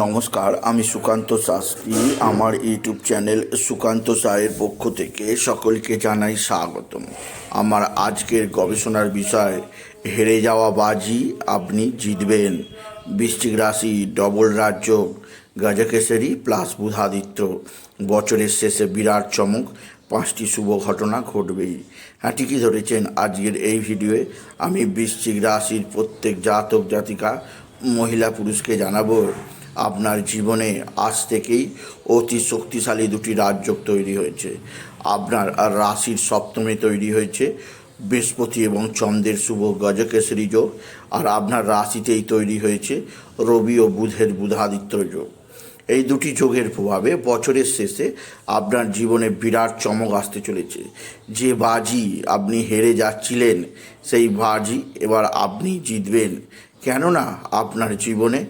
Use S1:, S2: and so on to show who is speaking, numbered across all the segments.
S1: নমস্কার, আমি সুকান্ত শাস্ত্রী। আমার ইউটিউব চ্যানেল সুকান্ত সায়ের পক্ষ থেকে সকলকে জানাই স্বাগতম। আমার আজকের গবেষণার বিষয়, হেরে যাওয়া বাজি আপনি জিতবেন। বৃশ্চিক রাশি, ডবল রাজ্য, গাজকেশরী প্লাস বুধাদিত্য। বছরের শেষে বিরাট চমক, পাঁচটি শুভ ঘটনা ঘটবেই। হ্যাঁ ঠিকই ধরেছেন আজকের এই ভিডিওয়ে। আমি বৃশ্চিক রাশির প্রত্যেক জাতক জাতিকা, মহিলা পুরুষকে জানাব আপনার জীবনে আজ থেকেই অতি শক্তিশালী দুটি রাজযোগ তৈরি হয়েছে। আপনার রাশির সপ্তমে তৈরি হয়েছে বৃহস্পতি এবং চন্দ্রের শুভ গজকেশরী যোগ, আর আপনার রাশিতেই তৈরি হয়েছে রবি ও বুধের বুধাদিত্য যোগ। এই দুটি যোগের প্রভাবে বছরের শেষে আপনার জীবনে বিরাট চমক আসতে চলেছে। যে বাজি আপনি হেরে যাচ্ছিলেন, সেই বাজি এবার আপনি জিতবেন। কেননা আপনার জীবনে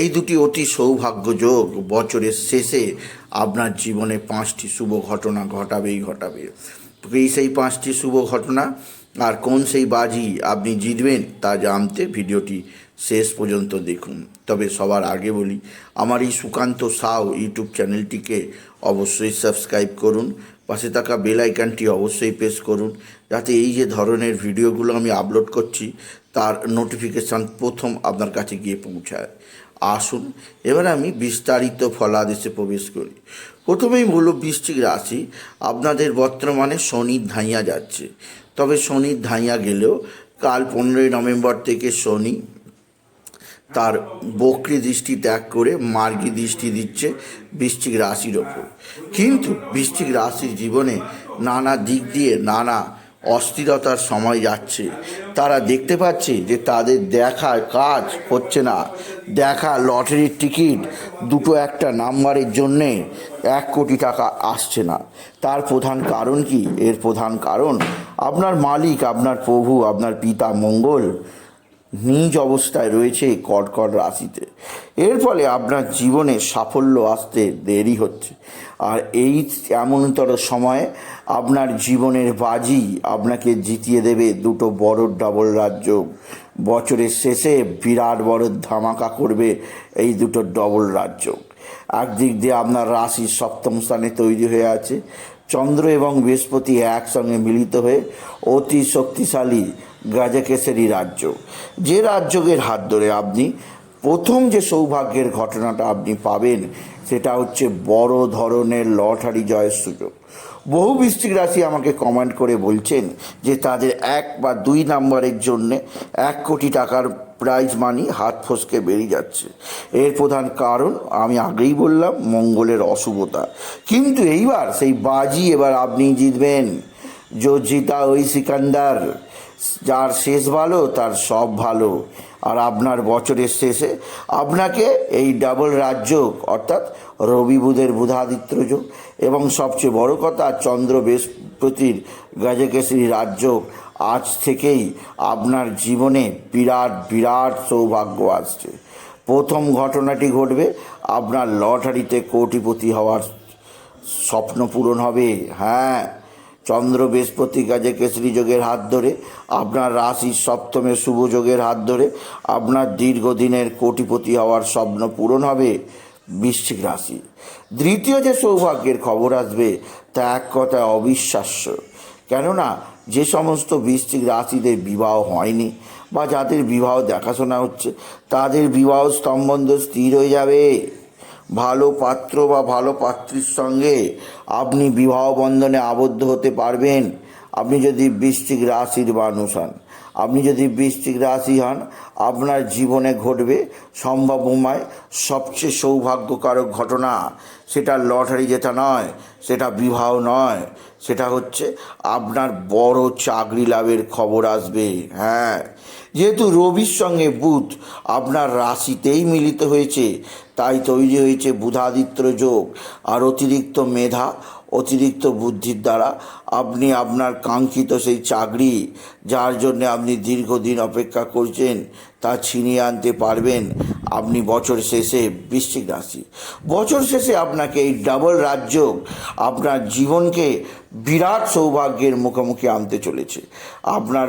S1: এই দুটি অতি সৌভাগ্য যোগ বছরের শেষে আপনার জীবনে পাঁচটি শুভ ঘটনা ঘটাবেই ঘটাবে। এই সেই পাঁচটি শুভ ঘটনা? আর কোন সেই বাজি আপনি জিতবেন তা জানতে ভিডিওটি শেষ পর্যন্ত দেখুন। তবে সবার আগে বলি, আমার এই সুকান্ত সাউ ইউটিউব চ্যানেলটিকে অবশ্যই সাবস্ক্রাইব করুন পাশে থাকা বেল আইকনটি অবশ্যই প্রেস করুন, যাতে এই যে ধরনের ভিডিওগুলো আমি আপলোড করছি, তার নোটিফিকেশান প্রথম আপনার কাছে গিয়ে পৌঁছায়। আসুন, এবার আমি বিস্তারিত ফলাদেশে প্রবেশ করি। প্রথমেই বলল বৃশ্চিক রাশি, আপনাদের বর্তমানে শনি ধাইয়া যাচ্ছে। তবে শনি ধাইয়া গেলেও কাল পনেরোই নভেম্বর থেকে শনি তার বক্রি দৃষ্টি ত্যাগ করে মার্গী দৃষ্টি দিচ্ছে বৃশ্চিক রাশির ওপর। কিন্তু বৃশ্চিক রাশির জীবনে নানা দিক দিয়ে নানা অস্থিরতার সময় যাচ্ছে। তারা দেখতে পাচ্ছে যে তাদের দেখার কাজ হচ্ছে না। দেখা লটারির টিকিট, দুটো একটা নাম্বারের জন্যে এক কোটি টাকা আসছে না। তার প্রধান কারণ কি? এর প্রধান কারণ, আপনার মালিক, আপনার প্রভু, আপনার পিতা মঙ্গল নিজ অবস্থায় রয়েছে এই কর্কট রাশিতে। এর ফলে আপনার জীবনে সাফল্য আসতে দেরি হচ্ছে। আর এই এমনতর সময়ে আপনার জীবনের বাজি আপনাকে জিতিয়ে দেবে দুটো বড় ডাবল রাজ্য। বছরের শেষে বিরাট বড় ধামাকা করবে এই দুটো ডবল রাজ্য। একদিক দিয়ে আপনার রাশি সপ্তম স্থানে তৈরি হয়ে আছে। চন্দ্র এবং বৃহস্পতি একসঙ্গে মিলিত হয়ে অতি শক্তিশালী গাজকেশরী রাজ্য। যে রাজ্যের হাত ধরে আপনি, প্রথম যে সৌভাগ্যের ঘটনাটা আপনি পাবেন, সেটা হচ্ছে বড় ধরনের লটারি জয়ের সুযোগ। বহু বৃষ্টিক রাশি আমাকে কমেন্ট করে বলছেন যে তাদের এক বা দুই নাম্বারের জন্যে এক কোটি টাকার প্রাইজ মানি হাত ফসকে বেরিয়ে যাচ্ছে। এর প্রধান কারণ, আমি আগেই বললাম, মঙ্গলের অশুভতা। কিন্তু এইবার সেই বাজি এবার আপনি জিতবেন। জো জিতা ওই সিকান্দার যার শেষ ভালো, তার সব ভালো। আর আপনার বছরের শেষে আপনাকে এই ডাবল রাজ্য অর্থাৎ রবি বুধের বুধাদিত্য যোগ এবং সবচেয়ে বড় কথা, চন্দ্র বৃহস্পতির গজকেশরী রাজ্য আজ থেকেই আপনার জীবনে বিরাট বিরাট সৌভাগ্য আসছে। প্রথম ঘটনাটি ঘটবে আপনার লটারিতে কোটিপতি হওয়ার স্বপ্ন পূরণ হবে। হ্যাঁ। চন্দ্র বৃহস্পতি কাজে কেশরী যোগের হাত ধরে, আপনার রাশির সপ্তমে শুভ যোগের হাত ধরে, আপনার দীর্ঘদিনের কোটিপতি হওয়ার স্বপ্ন পূরণ হবে বৃশ্চিক রাশি। দ্বিতীয় যে সৌভাগ্যের খবর আসবে, তা এক কথায় অবিশ্বাস্য। কেননা, যে সমস্ত বৃশ্চিক রাশিদের বিবাহ হয়নি বা যাদের বিবাহ দেখাশোনা হচ্ছে, তাদের বিবাহ সম্বন্ধ স্থির হয়ে যাবে। ভালো পাত্র বা ভালো পাত্রীর সঙ্গে আপনি বিবাহ বন্ধনে আবদ্ধ হতে পারবেন। আপনি যদি বৃশ্চিক রাশির মানুষ হন। আপনি যদি বৃশ্চিক রাশি হন, আপনার জীবনে ঘটবে সম্ভাবনায় সবচেয়ে সৌভাগ্যকারক ঘটনা। সেটা লটারি যেটা নয়, সেটা বিবাহ নয়, সেটা হচ্ছে আপনার বড় চাকরি লাভের খবর আসবে হ্যাঁ। যেহেতু রবির সঙ্গে বুধ আপনার রাশিতেই মিলিত হয়েছে, তাই তৈরি হয়েছে বুধাদিত্য যোগ। আর অতিরিক্ত মেধা, অতিরিক্ত বুদ্ধির দ্বারা আপনি আপনার কাঙ্ক্ষিত সেই চাকরি, যার জন্য আপনি দীর্ঘদিন অপেক্ষা করছেন তা ছিনিয়ে আনতে পারবেন। আপনি বছর শেষে বৃশ্চিক রাশি। বছর শেষে আপনাকে এই ডাবল রাজ্য আপনার জীবনকে বিরাট সৌভাগ্যের মুখোমুখি আনতে চলেছে। আপনার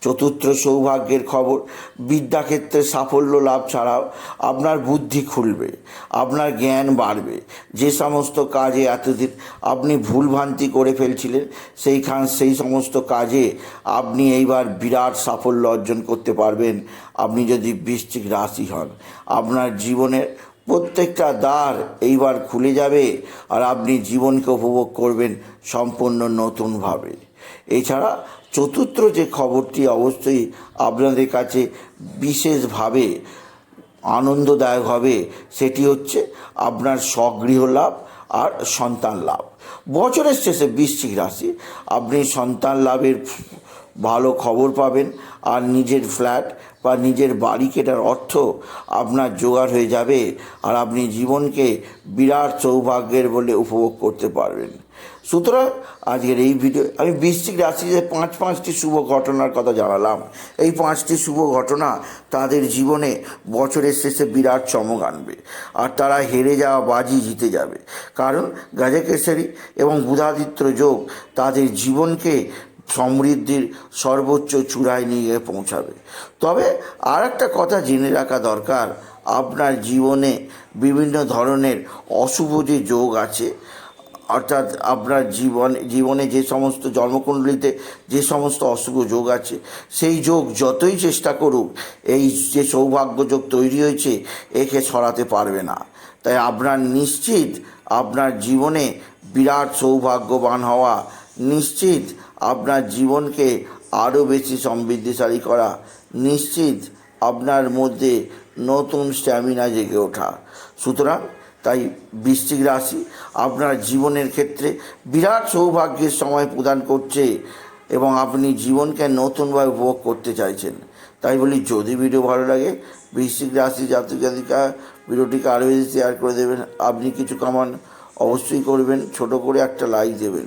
S1: চতুর্থ সৌভাগ্যের খবর, বিদ্যাক্ষেত্রে সাফল্য লাভ ছাড়াও আপনার বুদ্ধি খুলবে, আপনার জ্ঞান বাড়বে। যে সমস্ত কাজে এতদিন আপনি ভুলভ্রান্তি করে ফেলছিলেন, সেইখান, সেই সমস্ত কাজে আপনি এইবার বিরাট সাফল্য অর্জন করতে পারবেন। আপনি যদি বৃশ্চিক রাশি হন, আপনার জীবনের প্রত্যেকটা দ্বার এইবার খুলে যাবে আর আপনি জীবনকে উপভোগ করবেন সম্পূর্ণ নতুনভাবে। এছাড়া চতুর্থ যে খবরটি অবশ্যই আপনাদের কাছে বিশেষভাবে আনন্দদায়ক হবে, সেটি হচ্ছে আপনার স্বগৃহ লাভ আর সন্তান লাভ। বছরের শেষে বৃশ্চিক রাশি, আপনি সন্তান লাভের ভালো খবর পাবেন আর নিজের ফ্ল্যাট বা নিজের বাড়ি কেটার অর্থ আপনার জোগাড় হয়ে যাবে আর আপনি জীবনকে বিরাট সৌভাগ্যের বলে উপভোগ করতে পারবেন। সুতরাং আজকের এই ভিডিও, আমি বৃশ্চিক রাশিতে পাঁচ পাঁচটি শুভ ঘটনার কথা জানালাম, এই পাঁচটি শুভ ঘটনা তাদের জীবনে বছরের শেষে বিরাট চমক আনবে আর তারা হেরে যাওয়া বাজি জিতে যাবে। কারণ গাজাকেশরী এবং বুধাদিত্য যোগ তাদের জীবনকে সমৃদ্ধির সর্বোচ্চ চূড়ায় নিয়ে পৌঁছাবে। তবে আর একটা কথা জেনে রাখা দরকার, আপনার জীবনে বিভিন্ন ধরনের অশুভ যে যোগ আছে, অর্থাৎ আপনার জীবন, জীবনে যে সমস্ত জন্মকুণ্ডলিতে যে সমস্ত অশুভ যোগ আছে, সেই যোগ যতই চেষ্টা করুক, এই যে সৌভাগ্য যোগ তৈরি হয়েছে, একে সরাতে পারবে না। তাই আপনার নিশ্চিত আপনার জীবনে বিরাট সৌভাগ্যবান হওয়া নিশ্চিত আপনার জীবনকে আরও বেশি সমৃদ্ধিশালী করা, নিশ্চিত আপনার মধ্যে নতুন স্ট্যামিনা জেগে ওঠা। সুতরাং তাই বৃশ্চিক রাশি আপনার জীবনের ক্ষেত্রে বিরাট সৌভাগ্যের সময় প্রদান করছে এবং আপনি জীবনকে নতুনভাবে উপভোগ করতে চাইছেন। তাই বলি, যদি ভিডিও ভালো লাগে, বৃশ্চিক রাশি জাতক জাতিকা ভিডিওটিকে আরও বেশি শেয়ার করে দেবেন। আপনি কিছু কামান অবশ্যই করবেন, ছোট করে একটা লাইক দেবেন।